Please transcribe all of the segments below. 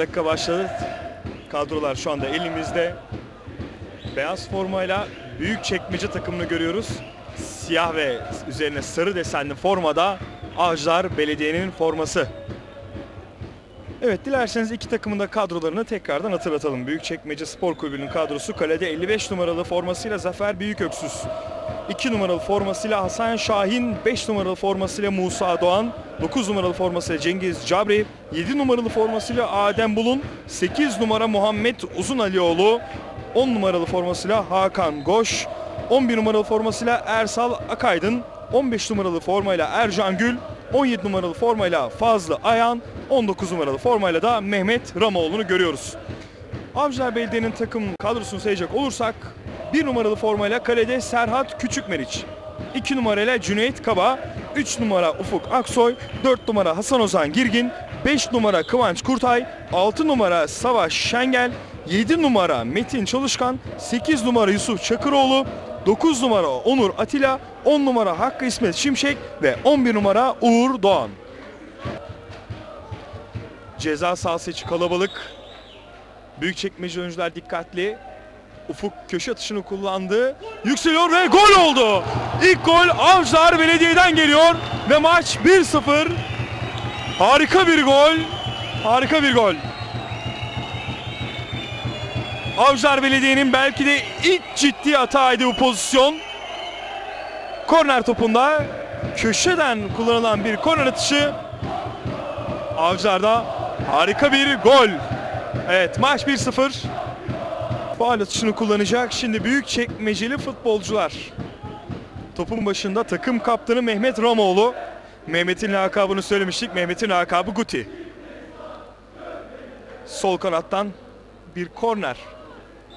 dakika başladı. Kadrolar şu anda elimizde. Beyaz formayla büyük çekmece takımını görüyoruz. Siyah ve üzerine sarı desenli formada Avcılar Belediye'nin forması. Evet dilerseniz iki takımın da kadrolarını tekrardan hatırlatalım. Büyükçekmece Spor Kulübü'nün kadrosu kalede 55 numaralı formasıyla Zafer Büyüköksüz. 2 numaralı formasıyla Hasan Şahin, 5 numaralı formasıyla Musa Doğan, 9 numaralı formasıyla Cengiz Cabri, 7 numaralı formasıyla Adem Bulun, 8 numara Muhammed Uzun Alioğlu, 10 numaralı formasıyla Hakan Goş, 11 numaralı formasıyla Ersal Akaydın, 15 numaralı formayla Ercan Gül, 17 numaralı formayla Fazlı Ayan, 19 numaralı formayla da Mehmet Ramoğlu'nu görüyoruz. Avcılar Belediye'nin takım kadrosunu sayacak olursak 1 numaralı formayla kalede Serhat Küçükmeriç, 2 numarayla Cüneyt Kaba, 3 numara Ufuk Aksoy, 4 numara Hasan Ozan Girgin, 5 numara Kıvanç Kurtay, 6 numara Savaş Şengel, 7 numara Metin Çalışkan, 8 numara Yusuf Çakıroğlu, 9 numara Onur Atilla, 10 numara Hakkı İsmet Şimşek ve 11 numara Uğur Doğan. Ceza sahası içi kalabalık. Büyükçekmece oyuncular dikkatli. Ufuk köşe atışını kullandı. Yükseliyor ve gol oldu. İlk gol Avcılar Belediye'den geliyor ve maç 1-0. Harika bir gol. Harika bir gol. Avcılar Belediye'nin belki de ilk ciddi hataydı bu pozisyon. Korner topunda köşeden kullanılan bir korner atışı. Avcılar'da harika bir gol. Evet maç 1-0. Faal atışını kullanacak. Şimdi büyük çekmeceli futbolcular. Topun başında takım kaptanı Mehmet Ramoğlu. Mehmet'in lakabını söylemiştik. Mehmet'in lakabı Guti. Sol kanattan bir korner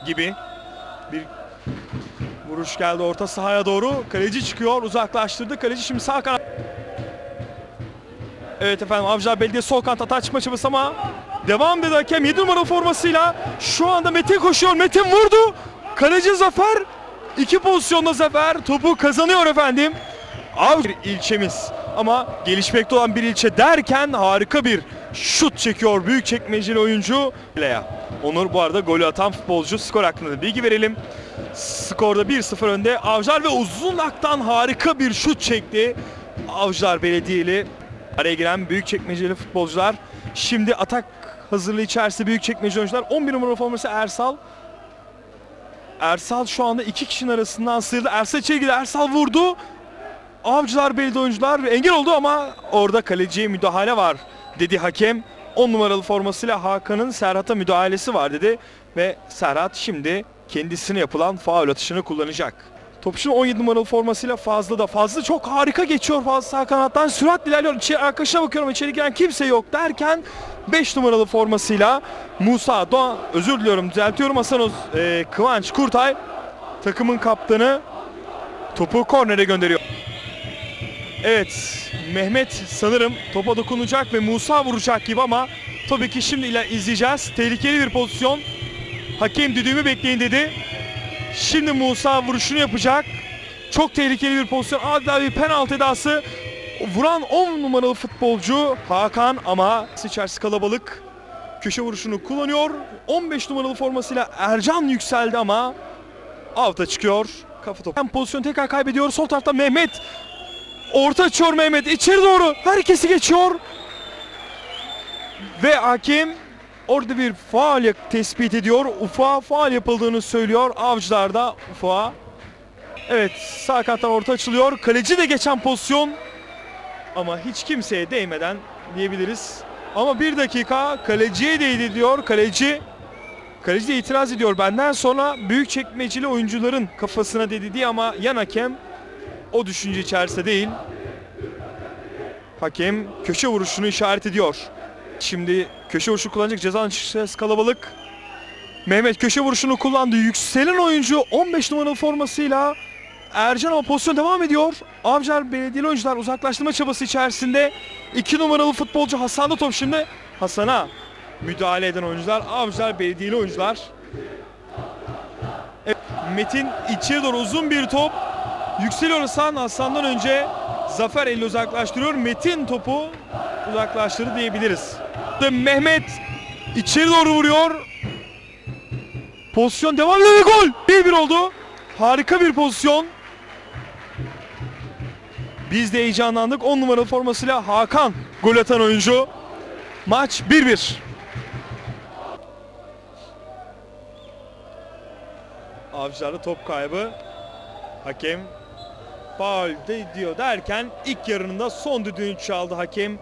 gibi bir vuruş geldi orta sahaya doğru. Kaleci çıkıyor, uzaklaştırdı. Kaleci şimdi sağ kanat. Evet efendim Avcılar Belediye sol kanat çıkma çabası ama devam dedi hakem 7 numaralı formasıyla. Şu anda Metin koşuyor. Metin vurdu. Kaleci Zafer. iki pozisyonda Zafer topu kazanıyor efendim. Avcı ilçemiz ama gelişmekte olan bir ilçe derken harika bir şut çekiyor büyük çekmeceli oyuncu Lea. Onur bu arada golü atan futbolcu skor hakkında da bilgi verelim. Skorda 1-0 önde Avcılar ve uzun aktan harika bir şut çekti. Avcılar Belediyeli araya giren büyük çekmeceli futbolcular. Şimdi atak hazırlığı içerisinde büyük çekmeceli oyuncular. 11 numaralı forması Ersal. Ersal şu anda iki kişinin arasından sıyrıldı. Ersal içeri girdi. Ersal vurdu. Avcılar Belediye oyuncular engel oldu ama orada kaleciye müdahale var dedi hakem. 10 numaralı formasıyla Hakan'ın Serhat'a müdahalesi var dedi ve Serhat şimdi kendisine yapılan faul atışını kullanacak. Topçu'nun 17 numaralı formasıyla Fazlı da Fazlı çok harika geçiyor Fazlı sağ kanattan süratle ilerliyor. İçeri, arkadaşına bakıyorum içeri giren kimse yok derken 5 numaralı formasıyla Musa Doğan özür diliyorum düzeltiyorum Hasan Oz, e, Kıvanç Kurtay takımın kaptanı topu kornere gönderiyor. Evet Mehmet sanırım topa dokunacak ve Musa vuracak gibi ama tabii ki şimdi izleyeceğiz. Tehlikeli bir pozisyon. Hakem düdüğümü bekleyin dedi. Şimdi Musa vuruşunu yapacak. Çok tehlikeli bir pozisyon. Adeta bir penaltı edası. Vuran 10 numaralı futbolcu Hakan ama içerisi kalabalık. Köşe vuruşunu kullanıyor. 15 numaralı formasıyla Ercan yükseldi ama avta çıkıyor. Kafa topu. Pozisyon tekrar kaybediyor. Sol tarafta Mehmet Orta açıyor Mehmet içeri doğru herkesi geçiyor. Ve hakem orada bir faal tespit ediyor. Ufa faal yapıldığını söylüyor. Avcılar da ufa. Evet sağ kanattan orta açılıyor. Kaleci de geçen pozisyon. Ama hiç kimseye değmeden diyebiliriz. Ama bir dakika kaleciye değdi diyor. Kaleci Kaleci de itiraz ediyor. Benden sonra büyük çekmeceli oyuncuların kafasına dedi diye ama yan hakem o düşünce içerisinde değil. Hakem köşe vuruşunu işaret ediyor. Şimdi köşe vuruşu kullanacak ceza çıkacağız kalabalık. Mehmet köşe vuruşunu kullandı. Yükselen oyuncu 15 numaralı formasıyla Ercan ama pozisyon devam ediyor. Avcılar Belediyeli oyuncular uzaklaştırma çabası içerisinde 2 numaralı futbolcu Hasan'da top şimdi. Hasan'a müdahale eden oyuncular Avcılar Belediyeli oyuncular. Evet, Metin içeri doğru uzun bir top. Yükseliyor Hasan. Hasan'dan önce Zafer eli uzaklaştırıyor. Metin topu uzaklaştırdı diyebiliriz. Mehmet İçeri doğru vuruyor. Pozisyon devam ediyor gol. 1-1 oldu. Harika bir pozisyon. Biz de heyecanlandık. 10 numaralı formasıyla Hakan gol atan oyuncu. Maç 1-1. Avcılarda top kaybı. Hakem faul de diyor derken ilk yarının da son düdüğünü çaldı hakem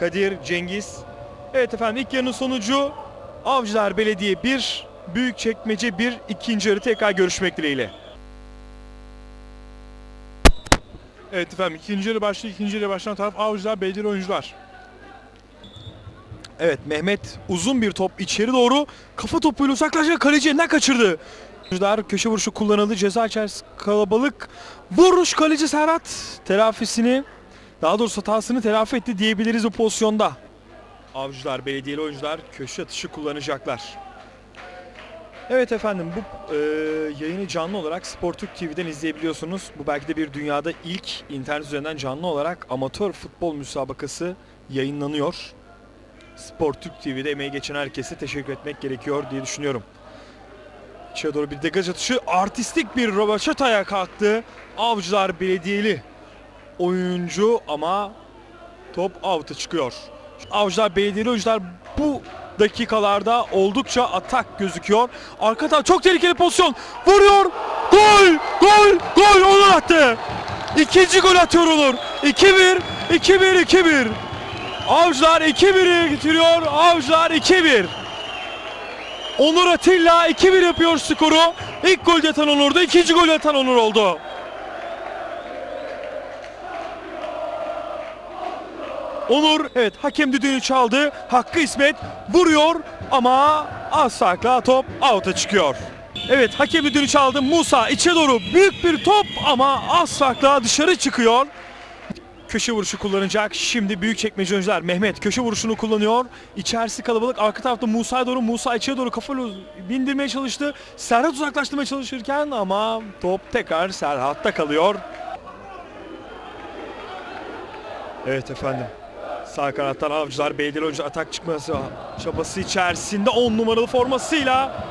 Kadir Cengiz. Evet efendim ilk yarının sonucu Avcılar Belediye 1, Büyükçekmece 1, ikinci yarı tekrar görüşmek dileğiyle. Evet efendim ikinci yarı başlıyor. İkinci yarı başlayan taraf Avcılar Belediye oyuncular. Evet Mehmet uzun bir top içeri doğru kafa topuyla uzaklaşan kaleci elinden kaçırdı. Oyuncular köşe vuruşu kullanıldı. Ceza içerisi kalabalık. Vuruş kaleci Serhat telafisini daha doğrusu hatasını telafi etti diyebiliriz bu pozisyonda. Avcılar, belediyeli oyuncular köşe atışı kullanacaklar. Evet efendim bu e, yayını canlı olarak Sportürk TV'den izleyebiliyorsunuz. Bu belki de bir dünyada ilk internet üzerinden canlı olarak amatör futbol müsabakası yayınlanıyor. Spor Türk TV'de emeği geçen herkese teşekkür etmek gerekiyor diye düşünüyorum. İçeri doğru bir degaj atışı artistik bir rövaşataya kalktı. Avcılar Belediyeli oyuncu ama top out'a çıkıyor. Avcılar Belediyeli oyuncular bu dakikalarda oldukça atak gözüküyor. Arka taraf çok tehlikeli pozisyon. Vuruyor. Gol! Gol! Gol! Onur attı. İkinci gol atıyor Onur. 2-1, 2-1, 2-1. Avcılar 2-1'i getiriyor. Avcılar 2-1. Onur Atilla 2-1 yapıyor skoru. İlk gol atan Onur'du. ikinci gol atan Onur oldu. Onur evet hakem düdüğünü çaldı. Hakkı İsmet vuruyor ama az farkla top out'a çıkıyor. Evet hakem düdüğünü çaldı. Musa içe doğru büyük bir top ama az farkla dışarı çıkıyor köşe vuruşu kullanacak. Şimdi büyük çekmece oyuncular. Mehmet köşe vuruşunu kullanıyor. İçerisi kalabalık. Arka tarafta Musa'ya doğru. Musa içeri doğru kafayla bindirmeye çalıştı. Serhat uzaklaştırmaya çalışırken ama top tekrar Serhat'ta kalıyor. Evet efendim. Sağ kanattan avcılar belediyeli oyuncu atak çıkması çabası içerisinde 10 numaralı formasıyla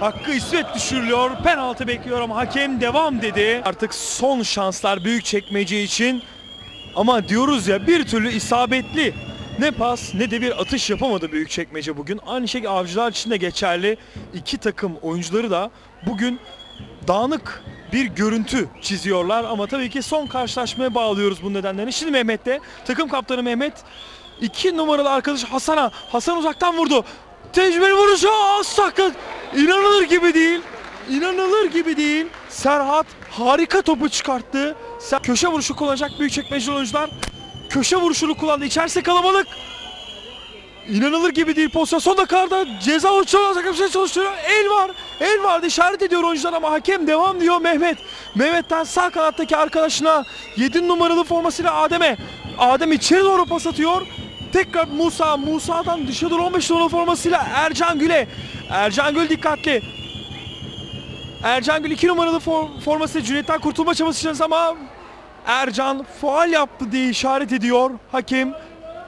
Hakkı İsmet düşürülüyor. Penaltı bekliyor ama hakem devam dedi. Artık son şanslar büyük çekmece için. Ama diyoruz ya bir türlü isabetli ne pas ne de bir atış yapamadı Büyükçekmece bugün. Aynı şey avcılar için de geçerli. İki takım oyuncuları da bugün dağınık bir görüntü çiziyorlar ama tabii ki son karşılaşmaya bağlıyoruz bu nedenlerini. Şimdi Mehmet'te takım kaptanı Mehmet iki numaralı arkadaş Hasan'a Hasan uzaktan vurdu. Tecrübeli vuruşu az sakat. İnanılır gibi değil. İnanılır gibi değil. Serhat harika topu çıkarttı. Köşe vuruşu kullanacak Büyükçekmece oyuncular. Köşe vuruşunu kullandı. İçerisi kalabalık. İnanılır gibi değil pozisyon. Son dakikada ceza uçuyor. Takım şey çalıştırıyor. El var. El vardı işaret ediyor oyuncular ama hakem devam diyor Mehmet. Mehmet'ten sağ kanattaki arkadaşına 7 numaralı formasıyla Adem'e. Adem içeri doğru pas atıyor. Tekrar Musa. Musa'dan dışa doğru 15 numaralı formasıyla Ercan Gül'e. Ercan Gül dikkatli. Ercan Gül 2 numaralı for- forması Cüneyt'ten kurtulma çabası ama Ercan faal yaptı diye işaret ediyor hakem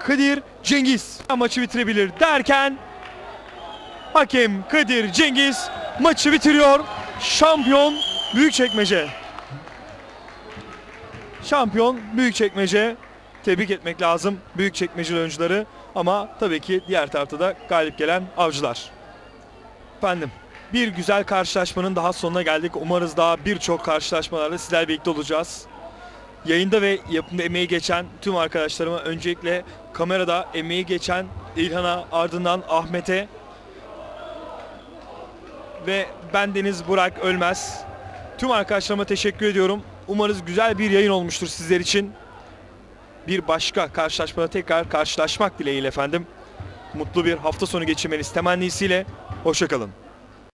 Kadir Cengiz. Maçı bitirebilir derken hakem Kadir Cengiz maçı bitiriyor. Şampiyon Büyükçekmece. Şampiyon Büyükçekmece. Tebrik etmek lazım Büyükçekmece oyuncuları ama tabii ki diğer tarafta da galip gelen avcılar. Efendim bir güzel karşılaşmanın daha sonuna geldik. Umarız daha birçok karşılaşmalarda sizler birlikte olacağız. Yayında ve yapımda emeği geçen tüm arkadaşlarıma öncelikle kamerada emeği geçen İlhan'a ardından Ahmet'e ve ben Deniz Burak Ölmez. Tüm arkadaşlarıma teşekkür ediyorum. Umarız güzel bir yayın olmuştur sizler için. Bir başka karşılaşmada tekrar karşılaşmak dileğiyle efendim. Mutlu bir hafta sonu geçirmeniz temennisiyle. Hoşçakalın.